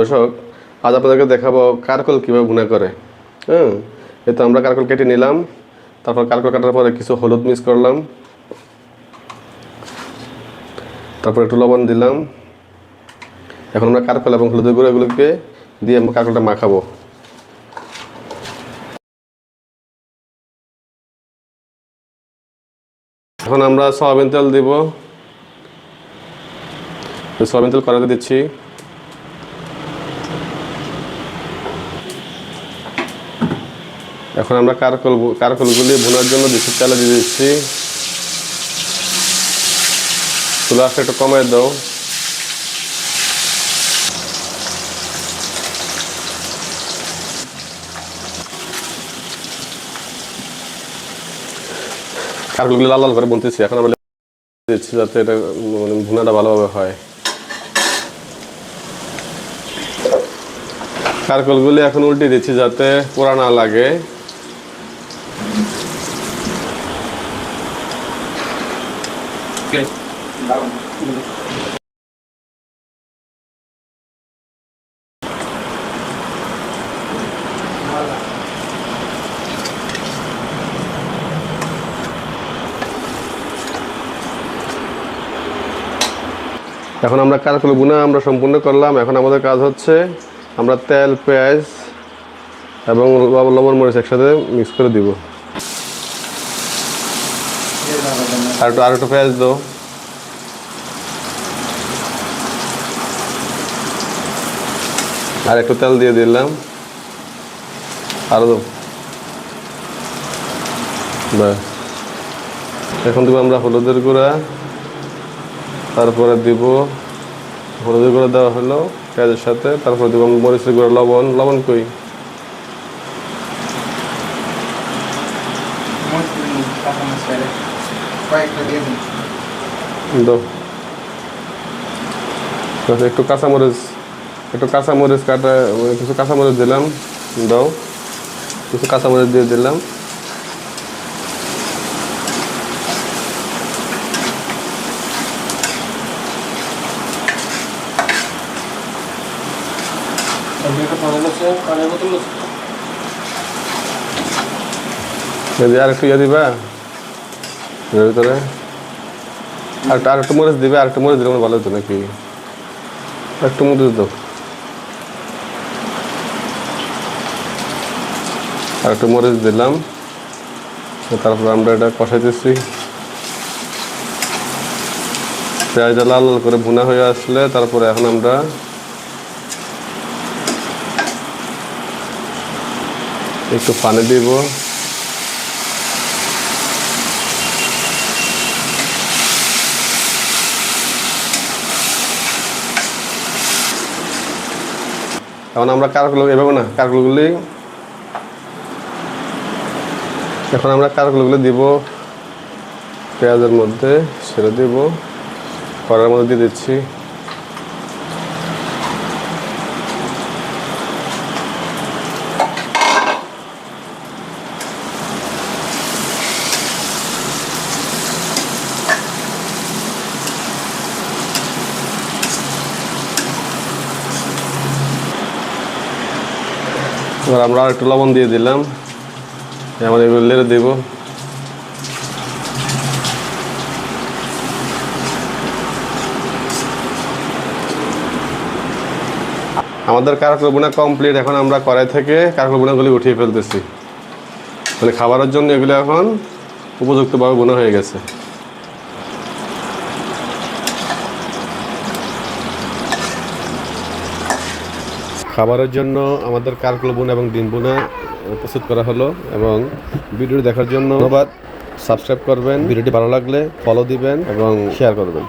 দর্শক, আজ আপনাদেরকে দেখাবো কারকল কীভাবে গুণা করে। হ্যাঁ এই তো আমরা কারকল কেটে নিলাম। তারপর কারকল কাটার পরে কিছু হলুদ মিক্স করলাম। তারপর একটু লবণ দিলাম। এখন আমরা কারকল এবং হলুদের গুঁড়ো এগুলোকে দিয়ে কারকলটা মাখাবো। এখন আমরা সয়াবিন তেল দিব। সয়াবিন তেল কড়াইতে দিচ্ছি। এখন আমরা কারকল কারকলগুলি ভুনার জন্য দিচ্ছি তেলে দিয়ে দিচ্ছি। চুলা একটু কমাই দাও। কারকলগুলি লাল লাল করে বুনতেছি, এখন আমরা দিচ্ছি যাতে এটা মানে ভুনাটা ভালোভাবে হয়। কারকলগুলি এখন উল্টে দিচ্ছি যাতে পোড়া না লাগে। এখন আমরা কারকল গুনা আমরা সম্পূর্ণ করলাম। এখন আমাদের কাজ হচ্ছে আমরা তেল, পেঁয়াজ এবং লব- লবণ মরিচ একসাথে মিক্স করে দিব। আর একটু আর একটু পেঁয়াজ দাও। আর একটু তেল দিয়ে দিলাম। আরও দাও। ব্যাস। এখন দিব আমরা হলুদের গুঁড়া। তারপরে দিব হলুদের গুঁড়া দেওয়া হলো পেঁয়াজের সাথে। তারপরে দিব মরিচের গুঁড়া, লবণ। লবণ কই? কয়েকটা দিয়ে দিন। দাও তারপরে একটু কাঁচামরিচ একটু কাঁচামরিচ কাটা কিছু কাঁচামরিচ দিলাম। দাও কিছু কাঁচামরিচ দিয়ে দিলাম। আর একটু ইয়ে দিবা। এর ভিতরে? আর আর একটু মরিচ দিবে, আর একটু মরিচ দিলে ভালো হতো নাকি? আর একটু মরিচ দাও। আর একটু মরিচ দিলাম। তারপর আমরা এটা কষাইতেছি। পেঁয়াজটা লাল লাল করে ভুনা হয়ে আসলে তারপরে এখন আমরা একটু পানি দিব। এখন আমরা কারগুলো এভাবে না, কারগুলোগুলি এখন আমরা কারগুলোগুলি দিব পেঁয়াজের মধ্যে, সেটা দিব করার মধ্যে দিয়ে দিচ্ছি। এবার আমরা একটু লবণ দিয়ে দিলাম। আমাদের এগুলো লেড়ে দেব। আমাদের কারকুল বোনা কমপ্লিট এখন আমরা কড়াই থেকে কারকুল বোনাগুলি উঠিয়ে ফেলতেছি। মানে খাবারের জন্য এগুলো এখন উপযুক্তভাবে বোনা হয়ে গেছে। খাবারের জন্য আমাদের কারকুল বোনা এবং ডিম বোনা প্রস্তুত করা হলো এবং ভিডিওটি দেখার জন্য ধন্যবাদ। সাবস্ক্রাইব করবেন। ভিডিওটি ভালো লাগলে ফলো দিবেন এবং শেয়ার করবেন।